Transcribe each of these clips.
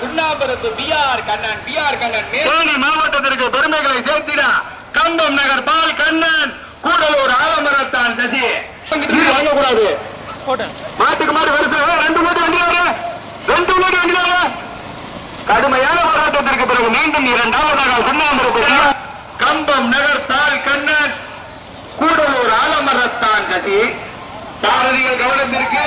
சுண்ணாம்பரத்து கண்ணன் கண்ணன் மேல் தேனி மாவட்டத்திற்கு பெருமைகளை சேர்த்திட கம்பம் நகர் பால் கண்ணன் கூடலூர் ஆலமரத்தான் சசி. வாங்கக்கூடாது. மாட்டுக்கு மாடு வருது ரெண்டு மூணு வண்டி வர ரெண்டு மூணு வண்டி வர கடுமையான போராட்டத்திற்கு பிறகு மீண்டும் இரண்டாவதாக சுண்ணாம்பரத்து கம்பம் நகர் தால் கண்ணன் கூடலூர் ஆலமரத்தான் கட்டி சாரதிகள் கவனத்திற்கு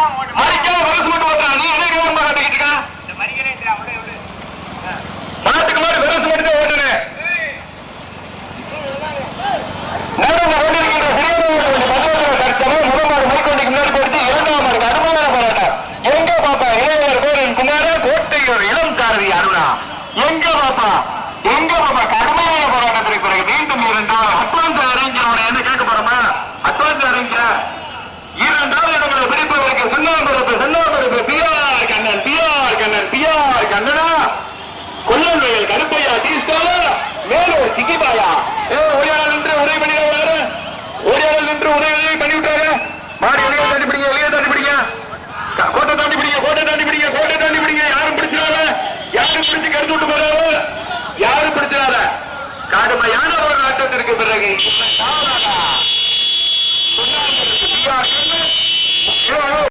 மறிக்காம வரசு மட்டும் ஓட்டுறா. நீ என்ன கட்டிக்கிட்டு மாட்டுக்கு மாடு மட்டும் முதல் மாடு முன்னாடி கொடுத்து இரண்டாம் மாடு கடுமையான போராட்டம். எங்க பாப்பா? இளைஞர் கோரின் குமார? கோட்டையூர் இளம் சாரதி அருணா. எங்க பாப்பா? எங்க பாப்பா? கடுமையான போராட்டத்திற்கு பிறகு மீண்டும் இரண்டாவது கோட்டை தாண்டி பிடிங்க கோட்டை தாண்டி பிடிங்க கோட்டை தாண்டி பிடிங்க. யாரும் பிடிச்சிடாத. யாரும் பிடிச்சு கருத்து விட்டு போறாரு யாரும் பிடிச்சிடாத. கடுமையான ஒரு ஆட்டத்திற்கு பிறகு.